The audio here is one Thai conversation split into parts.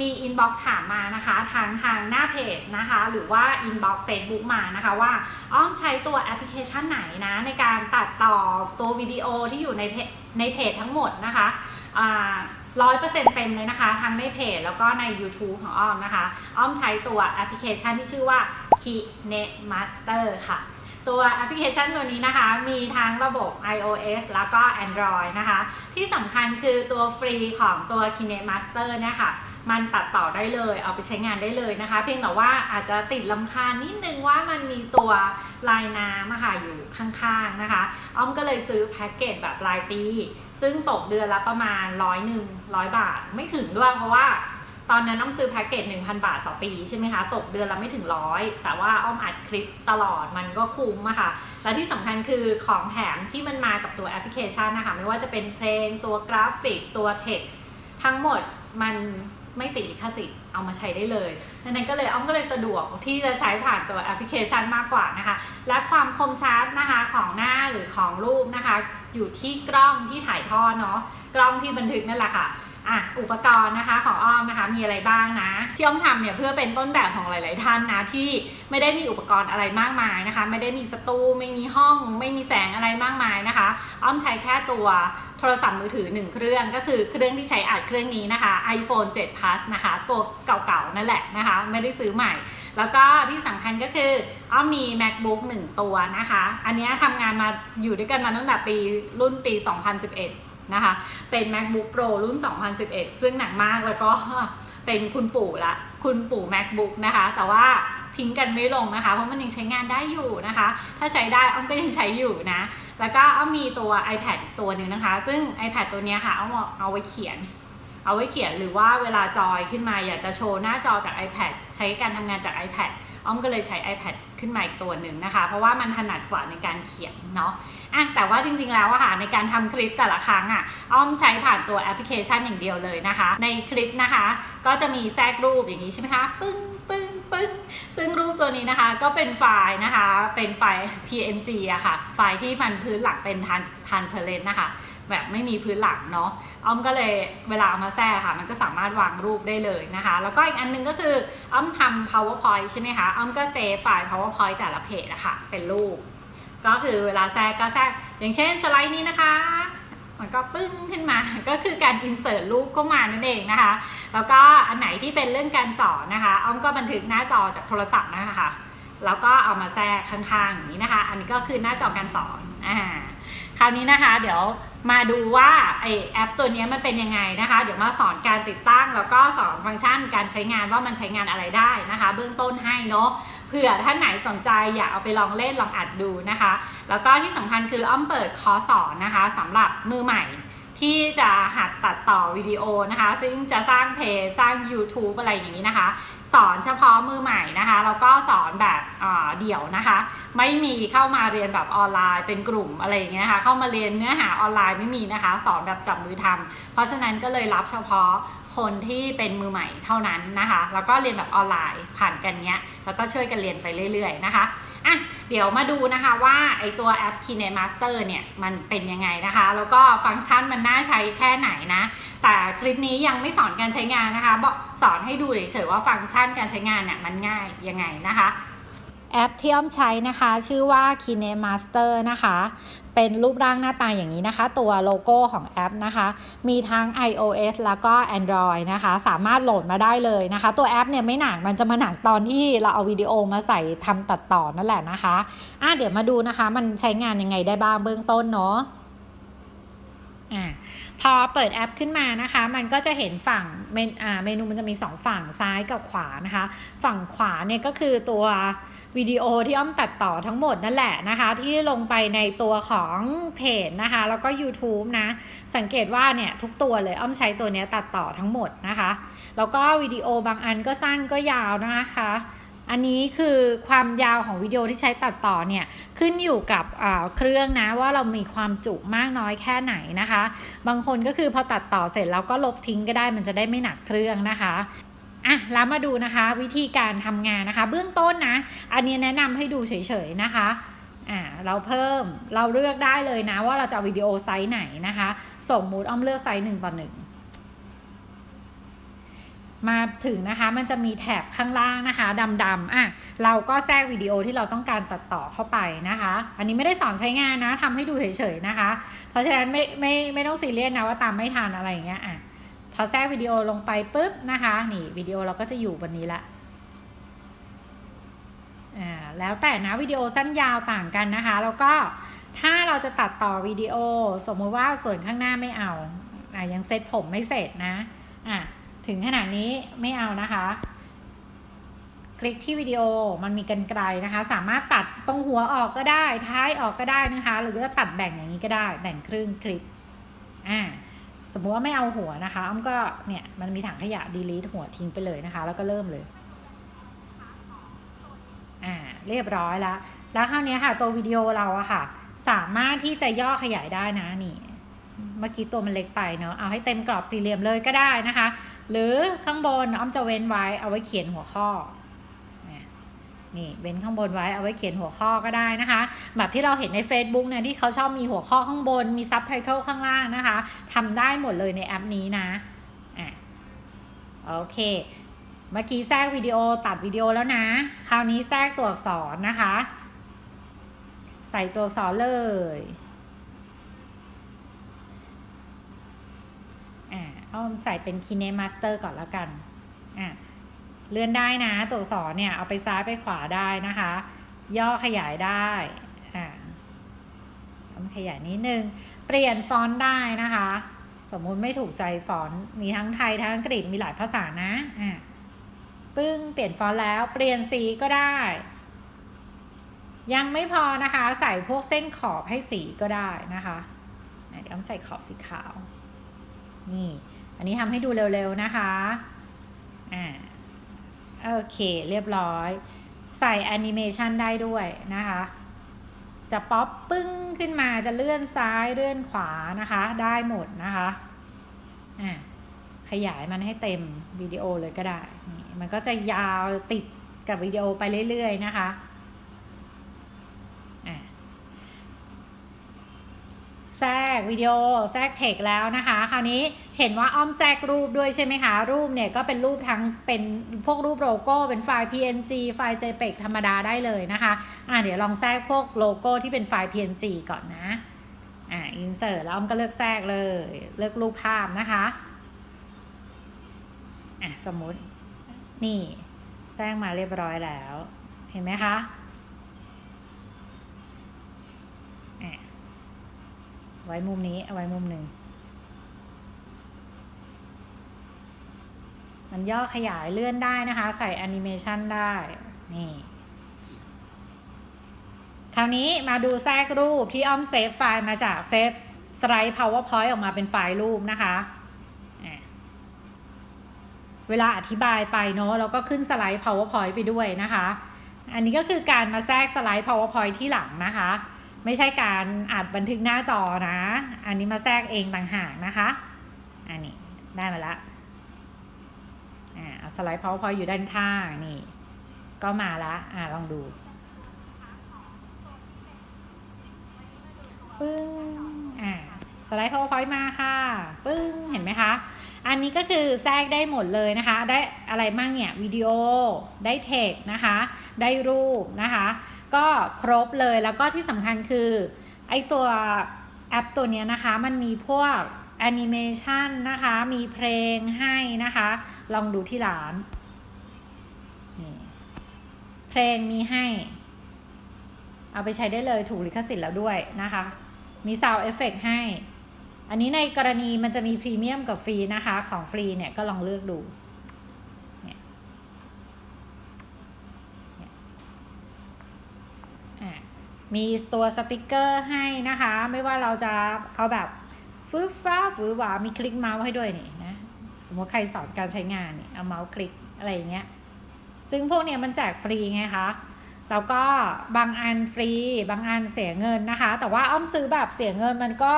มีอินบ็อกถามมานะคะทางทางหน้าเพจนะคะ หรือว่าอินบ็อกเฟซบุ๊กมานะคะว่าอ้อมใช้ตัวแอปพลิเคชันไหนนะ ในการตัดต่อตัววิดีโอที่อยู่ในเพจในเพจทั้งหมดนะคะร้อยเปอร์เซ็นต์เต็มเลยนะคะ ทั้งในเพจแล้วก็ใน YouTube ของอ้อมนะคะ อ้อมใช้ตัวแอปพลิเคชันที่ชื่อว่า KineMaster ค่ะ ตัวแอปพลิเคชันตัวนี้นะคะ มีทั้งระบบ iOS แล้วก็ Android นะคะ ที่สำคัญคือตัวฟรีของตัว KineMaster เนี่ยค่ะ มันตัดต่อได้เลย เอาไปใช้งานได้เลยนะคะ เพียงแต่ว่าอาจจะติดลำคาญนิดนึงว่ามันมีตัวลายน้ำค่ะอยู่ข้างๆนะคะ อ้อมก็เลยซื้อแพ็กเกจแบบรายปี ซึ่งตกเดือนละประมาณร้อยหนึ่งร้อยบาทไม่ถึงด้วยเพราะว่าตอนนั้นอ้อมซื้อแพ็กเกจ1,000 บาทต่อปีใช่ไหมคะ ตกเดือนละไม่ถึงร้อยแต่ว่าอ้อมอัดคลิปตลอดมันก็คุ้มอะค่ะ และที่สำคัญคือของแถมที่มันมากับตัวแอปพลิเคชันนะคะ ไม่ว่าจะเป็นเพลงตัวกราฟิกตัวเทคทั้งหมดมัน ไม่ติดลิขสิทธิ์เอามาใช้ได้เลยดังนั้นก็เลยอ้อมก็เลยสะดวกที่จะใช้ผ่านตัวแอปพลิเคชันมากกว่านะคะ และความคมชัดนะคะของหน้าหรือของรูปนะคะ อยู่ที่กล้องที่ถ่ายทอดเนาะกล้องที่บันทึกนั่นแหละค่ะ อะอุปกรณ์นะคะของอ้อมนะคะมีอะไรบ้างนะ ที่อ้อมทำเนี่ยเพื่อเป็นต้นแบบของหลาย ๆ ท่านนะที่ไม่ได้มีอุปกรณ์อะไรมากมายนะคะ ไม่ได้มีสตูไม่มีห้อง ไม่มีแสงอะไรมากมายนะคะ อ้อมใช้แค่ตัวโทรศัพท์มือถือ 1 เครื่องก็คือเครื่องที่ใช้อัดเครื่องนี้นะคะ iPhone 7 Plus นะคะ ตัวเก่าๆนั่นแหละนะคะ ไม่ได้ซื้อใหม่ แล้วก็ที่สำคัญก็คืออ้อมมี MacBook 1 ตัวนะคะ อันนี้ทำงานมาอยู่ด้วยกันมาตั้งแต่ปีรุ่นปี 2011 นะคะ เป็น MacBook Pro รุ่น 2011 ซึ่งหนักมากแล้วก็เป็นคุณปู่ละ คุณปู่ MacBook นะคะ แต่ว่าทิ้งกันไม่ลงนะคะ เพราะมันยังใช้งานได้อยู่นะคะ ถ้าใช้ได้อ้อมก็ยังใช้อยู่นะ แล้วก็อ้อมมีตัว iPad ตัวหนึ่งนะคะ ซึ่ง iPad ตัวนี้ค่ะเอมาเอาไว้เขียน เอาไว้เขียนหรือว่าเวลาจอยขึ้นมาอยากจะโชว์หน้าจอจาก iPad ใช้การทำงานจาก iPad อ้อมก็เลยใช้ iPad ขึ้นมาอีกตัวหนึ่งนะคะ เพราะว่ามันถนัดกว่าในการเขียนเนาะอะแต่ว่าจริงๆแล้วอะค่ะในการทำคลิปแต่ละครั้งอะอ้อมใช้ผ่านตัวแอปพลิเคชันอย่างเดียวเลยนะคะ ในคลิปนะคะ ก็จะมีแทรกรูปอย่างนี้ใช่ไหมคะปึ้งปึ้งปึ้งซึ่งรูปตัวนี้นะคะก็เป็นไฟล์นะคะ เป็นไฟล์ PNG อะค่ะ ไฟล์ที่มันพื้นหลังเป็นทานทานเพลนนะคะ แบบไม่มีพื้นหลังเนาะอ้อมก็เลยเวลาเอามาแทรกค่ะ มันก็สามารถวางรูปได้เลยนะคะ แล้วก็อีกอันหนึงก็คืออ้อมทำ powerpoint ใช่ไหมคะอ้อมก็เซฟไฟล์ powerpoint แต่ละเพจอะค่ะเป็นรูป ก็คือเวลาแทรกก็แทรกอย่างเช่นสไลด์นี้นะคะมันก็ปึ้งขึ้นมา ก็คือการ insert รูปเข้ามานั่นเองนะคะ แล้วก็อันไหนที่เป็นเรื่องการสอนนะคะ อ้อมก็บันทึกหน้าจอจากโทรศัพท์นะคะ แล้วก็เอามาแทรกข้างๆอย่างนี้นะคะ อันนี้ก็คือหน้าจอการสอน อ่า คราวนี้นะคะ เดี๋ยว มาดูว่าไอแอปตัวนี้มันเป็นยังไงนะคะ เดี๋ยวมาสอนการติดตั้งแล้วก็สอนฟังก์ชันการใช้งานว่ามันใช้งานอะไรได้นะคะ เบื้องต้นให้เนาะเผื่อท่านไหนสนใจอยากเอาไปลองเล่นลองอัดดูนะคะ แล้วก็ที่สำคัญคืออ้อมเปิดคอร์สสอนนะคะสำหรับมือใหม่ที่จะหัดตัดต่อวิดีโอนะคะ ซึ่งจะสร้างเพจสร้าง YouTube อะไรอย่างนี้นะคะสอนเฉพาะมือใหม่นะคะแล้วก็สอนแบบเดี่ยวนะคะ ไม่มีเข้ามาเรียนแบบออนไลน์เป็นกลุ่มอะไรอย่างเงี้ยนะคะเข้ามาเรียนเนื้อหาออนไลน์ไม่มีนะคะ สอนแบบจับมือทำเพราะฉะนั้นก็เลยรับเฉพาะคนที่เป็นมือใหม่เท่านั้นนะคะ แล้วก็เรียนแบบออนไลน์ผ่านกันเนี้ย แล้วก็ช่วยกันเรียนไปเรื่อย ๆนะคะอะเดี๋ยวมาดูนะคะว่าไอตัวแอป KineMaster เนี่ยมันเป็นยังไงนะคะ แล้วก็ฟังก์ชันมันน่าใช้แค่ไหนนะ แต่คลิปนี้ยังไม่สอนการใช้งานนะคะบอก สอนให้ดูเฉยๆว่าฟังก์ชันการใช้งานเนี่ยมันง่ายยังไงนะคะแอปที่อ้อมใช้นะคะ ชื่อว่า KineMaster นะคะ เป็นรูปร่างหน้าตาอย่างนี้นะคะ ตัวโลโก้ของแอปนะคะ มีทั้ง iOS แล้วก็ Android นะคะ สามารถโหลดมาได้เลยนะคะ ตัวแอปเนี่ยไม่หนักมันจะมาหนักตอนที่เราเอาวิดีโอมาใส่ทำตัดต่อนั่นแหละนะคะอะเดี๋ยวมาดูนะคะ มันใช้งานยังไงได้บ้างเบื้องต้นเนาะ อะพอเปิดแอปขึ้นมานะคะ มันก็จะเห็นฝั่งเมนอ่าเมนูมันจะมี 2 ฝั่งซ้ายกับขวานะคะ ฝั่งขวาเนี่ยก็คือตัววิดีโอที่อ้อมตัดต่อทั้งหมดนั่นแหละนะคะ ที่ลงไปในตัวของเพจนะคะ แล้วก็ YouTube นะ สังเกตว่าเนี่ยทุกตัวเลยอ้อมใช้ตัวนี้ตัดต่อทั้งหมดนะคะ แล้วก็วิดีโอบางอันก็สั้นก็ยาวนะคะ อันนี้คือความยาวของวิดีโอที่ใช้ตัดต่อเนี่ยขึ้นอยู่กับเครื่องนะว่าเรามีความจุมากน้อยแค่ไหนนะคะ บางคนก็คือพอตัดต่อเสร็จแล้วก็ลบทิ้งก็ได้มันจะได้ไม่หนักเครื่องนะคะอะแล้วมาดูนะคะวิธีการทำงานนะคะ เบื้องต้นนะ อันนี้แนะนำให้ดูเฉยๆนะคะอ่าเราเพิ่มเราเลือกได้เลยนะว่าเราจะวิดีโอไซส์ไหนนะคะ สมมุติอ้อมเลือกไซส์หนึ่งต่อหนึ่ง มาถึงนะคะมันจะมีแถบข้างล่างนะคะดำๆอะเราก็แทรกวิดีโอที่เราต้องการตัดต่อเข้าไปนะคะ อันนี้ไม่ได้สอนใช้งานนะทำให้ดูเฉยๆนะคะ เพราะฉะนั้นไม่ไม่ไม่ต้องซีเรียสนะว่าตามไม่ทันอะไรอย่างเงี้ยอะพอแทรกวิดีโอลงไปปุ๊บนะคะนี่วิดีโอเราก็จะอยู่บนนี้ละอ่าแล้วแต่นะวิดีโอสั้นยาวต่างกันนะคะ แล้วก็ถ้าเราจะตัดต่อวิดีโอ สมมติว่าส่วนข้างหน้าไม่เอาอะยังเซตผมไม่เสร็จนะอะ ถึงขนาดนี้ไม่เอานะคะ คลิกที่วิดีโอมันมีกันไกลนะคะ สามารถตัดตรงหัวออกก็ได้ ท้ายออกก็ได้นะคะ หรือจะตัดแบ่งอย่างนี้ก็ได้ แบ่งครึ่งคลิปอ่าสมมติว่าไม่เอาหัวนะคะอ้อมก็เนี่ยมันมีถังขยะ delete หัวทิ้งไปเลยนะคะ แล้วก็เริ่มเลยอ่าเรียบร้อยแล้ว แล้วคราวนี้ค่ะ ตัววิดีโอเราอะค่ะ สามารถที่จะย่อขยายได้นะนี่ เมื่อกี้ตัวมันเล็กไปเนาะเอาให้เต็มกรอบสี่เหลี่ยมเลยก็ได้นะคะ หรือข้างบนอ้อมจะเว้นไว้เอาไว้เขียนหัวข้อนี่เว้นข้างบนไว้เอาไว้เขียนหัวข้อก็ได้นะคะ แบบที่เราเห็นใน Facebook เนี่ยที่เขาชอบมีหัวข้อข้างบนมีซับไตเติลข้างล่างนะคะทำได้หมดเลยในแอปนี้นะอะโอเค เมื่อกี้แทรกวิดีโอตัดวิดีโอแล้วนะ คราวนี้แทรกตัวอักษรนะคะ ใส่ตัวอักษรเลย อ่าเอาใส่เป็น Kine Master ก่อนแล้วกันอะเลื่อนได้นะ ตัวอักษรเนี่ย เอาไปซ้ายไปขวาได้นะคะ ย่อขยายได้อ่าต้องขยายนิดนึง เปลี่ยนฟอนต์ได้นะคะ สมมุติไม่ถูกใจฟอนต์มีทั้งไทยทั้งอังกฤษมีหลายภาษานะอ่าปึ้งเปลี่ยนฟอนต์แล้วเปลี่ยนสีก็ได้ ยังไม่พอนะคะ ใส่พวกเส้นขอบให้สีก็ได้นะคะเดี๋ยวอ้อมใส่ขอบสีขาว นี่ อันนี้ทำให้ดูเร็วๆนะคะ อ่า โอเค เรียบร้อย ใส่แอนิเมชันได้ด้วยนะคะ จะป๊อปปึ้งขึ้นมา จะเลื่อนซ้ายเลื่อนขวานะคะ ได้หมดนะคะ อะขยายมันให้เต็มวิดีโอเลยก็ได้ มันก็จะยาวติดกับวิดีโอไปเรื่อยๆนะคะอะแทร กวิดีโอแทรกเทคแล้วนะคะ คราวนี้เห็นว่าอ้อมแทรกรูปด้วยใช่ไหมคะ รูปเนี่ยก็เป็นรูปทั้งเป็นพวกรูปโลโก้เป็นไฟล์ PNG ไฟล์ JPEG ธรรมดาได้เลยนะคะอ่าเดี๋ยวลองแทรกพวกโลโก้ที่เป็นไฟล์ PNG ก่อนนะอ่า insert แล้วอ้อมก็เลือกแทรกเลย เลือกรูปภาพนะคะอะสมมตินี่แทรกมาเรียบร้อยแล้ว เห็นไหมคะ ไว้มุมนี้เอาไว้มุมหนึ่ง มันย่อขยายเลื่อนได้นะคะ ใส่แอนิเมชันได้ นี่ คราวนี้มาดูแทรกรูปที่อ้อมเซฟไฟล์มาจากเซฟสไลด์ powerpoint ออกมาเป็นไฟล์รูปนะคะเวลาอธิบายไปเนาะเราก็ขึ้นสไลด์ powerpoint ไปด้วยนะคะ อันนี้ก็คือการมาแทรกสไลด์ powerpoint ที่หลังนะคะ ไม่ใช่การอัดบันทึกหน้าจอนะ อันนี้มาแทรกเองต่างหากนะคะ อันนี้ได้มาแล้วอ่าเอาสไลด์ powerpoint อยู่ด้านข้างนี่ ก็มาละอ่าลองดูปึ้งอ่าสไลด์ powerpoint มาค่ะ ปึ้ง เห็นไหมคะ อันนี้ก็คือแทรกได้หมดเลยนะคะ ได้อะไรบ้างเนี่ย วิดีโอ ได้เทคนะคะ ได้รูปนะคะ ก็ครบเลยแล้วก็ที่สำคัญคือไอตัวแอปตัวนี้นะคะ มันมีพวกแอนิเมชันนะคะ มีเพลงให้นะคะ ลองดูที่ร้านนเพลงมีให้ เอาไปใช้ได้เลยถูกลิขสิทธิ์แล้วด้วยนะคะ มีซาวเอฟเฟกให้ อันนี้ในกรณีมันจะมีพรีเมียมกับฟรีนะคะ ของฟรีเนี่ยก็ลองเลือกดูเนี่ยเนี่ยอะ มีตัวสติกเกอร์ให้นะคะ ไม่ว่าเราจะเอาแบบฟื้นฟ้าฟื้นหวามีคลิกเมาส์ให้ด้วยนี่นะสมมติใครสอนการใช้งานเนี่ยเอาเมาส์คลิกอะไรอย่างเงี้ยซึ่งพวกเนี้ยมันแจกฟรีไงคะแล้วก็บางอันฟรีบางอันเสียเงินนะคะ แต่ว่าอ้อมซื้อแบบเสียเงินมันก็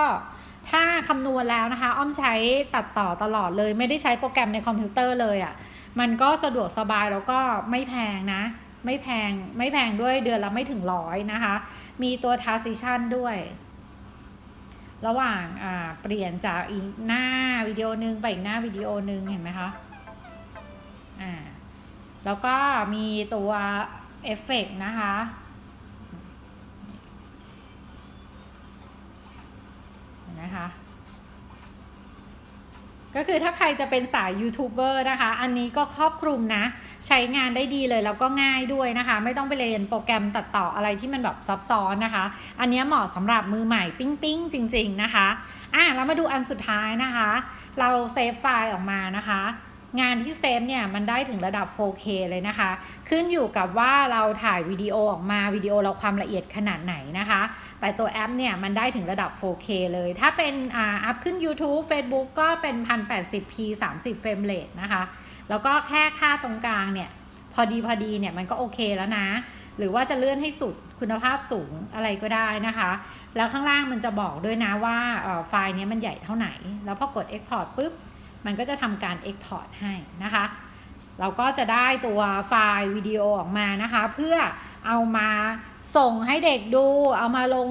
ถ้าคำนวณแล้วนะคะ อ้อมใช้ตัดต่อตลอดเลย ไม่ได้ใช้โปรแกรมในคอมพิวเตอร์เลยอะ่ะมันก็สะดวกสบายแล้วก็ไม่แพงนะ ไม่แพงไม่แพงด้วยเดือนละไม่ถึงร้อยนะคะ มีตัว transition ด้วย ระหว่างอ่าเปลี่ยนจากอีกหน้าวิดีโอหนึ่งไปอีกหน้าวิดีโอหนึ่งเห็นไหมคะอ่าแล้วก็มีตัวเอฟเฟกต์นะคะ นะคะ ก็คือถ้าใครจะเป็นสายยูทูบเบอร์นะคะ อันนี้ก็ครอบคลุมนะ ใช้งานได้ดีเลยแล้วก็ง่ายด้วยนะคะ ไม่ต้องไปเรียนโปรแกรมตัดต่ออะไรที่มันแบบซับซ้อนนะคะ อันนี้เหมาะสำหรับมือใหม่ปิ้งปิ้งๆจริง ๆนะคะ อะเรามาดูอันสุดท้ายนะคะ เราเซฟไฟล์ออกมานะคะ งานที่เซฟเนี่ยมันได้ถึงระดับ 4K เลยนะคะ ขึ้นอยู่กับว่าเราถ่ายวิดีโอออกมาวิดีโอเราความละเอียดขนาดไหนนะคะ แต่ตัวแอปเนี่ยมันได้ถึงระดับ 4K เลย ถ้าเป็นอ่าอัพขึ้น YouTube Facebook ก็เป็น 1080p 30เฟรมเรทนะคะ แล้วก็แค่ค่าตรงกลางเนี่ยพอดีพอดีเนี่ยมันก็โอเคแล้วนะ หรือว่าจะเลื่อนให้สุดคุณภาพสูงอะไรก็ได้นะคะ แล้วข้างล่างมันจะบอกด้วยนะว่าไฟล์เนี้ยมันใหญ่เท่าไหน แล้วพอกด Export ปุ๊บ มันก็จะทำการ Export ให้นะคะ เราก็จะได้ตัวไฟล์วิดีโอออกมานะคะ เพื่อเอามาส่งให้เด็กดู เอามาลง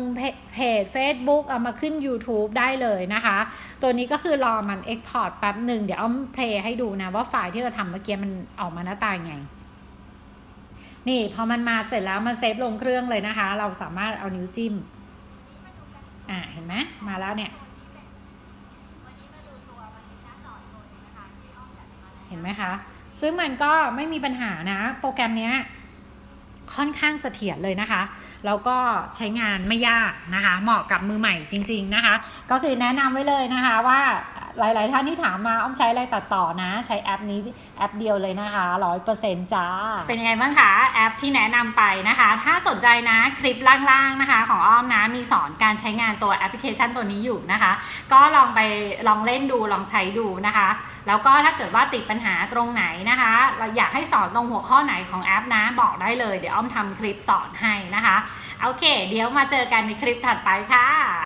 เพจ Facebook เอามาขึ้น YouTube ได้เลยนะคะ ตัวนี้ก็คือรอมัน Export แป๊บหนึ่ง เดี๋ยวอ้อมเพลย์ให้ดูนะว่าไฟล์ที่เราทำเมื่อกี้มันออกมาหน้าตายไง นี่พอมันมาเสร็จแล้วมันเซฟลงเครื่องเลยนะคะ เราสามารถเอานิ้วจิ้ม อ่าเห็นไหมมาแล้วเนี่ย เห็นไหมคะ ซึ่งมันก็ไม่มีปัญหานะ โปรแกรมเนี้ยค่อนข้างเสถียรเลยนะคะ แล้วก็ใช้งานไม่ยากนะคะ เหมาะกับมือใหม่จริง ๆนะคะ ก็คือแนะนำไว้เลยนะคะว่า หลาย ๆ ท่านที่ถามมาอ้อมใช้อะไรตัดต่อนะ ใช้แอปนี้แอปเดียวเลยนะคะร้อยเปอร์เซ็นต์จ้า เป็นยังไงบ้างคะแอปที่แนะนำไปนะคะ ถ้าสนใจนะคลิปล่างๆนะคะ ของอ้อมนะมีสอนการใช้งานตัวแอปพลิเคชันตัวนี้อยู่นะคะ ก็ลองไปลองเล่นดูลองใช้ดูนะคะ แล้วก็ถ้าเกิดว่าติดปัญหาตรงไหนนะคะ เราอยากให้สอนตรงหัวข้อไหนของแอปนะบอกได้เลย เดี๋ยวอ้อมทำคลิปสอนให้นะคะโอเค เดี๋ยวมาเจอกันในคลิปถัดไปค่ะ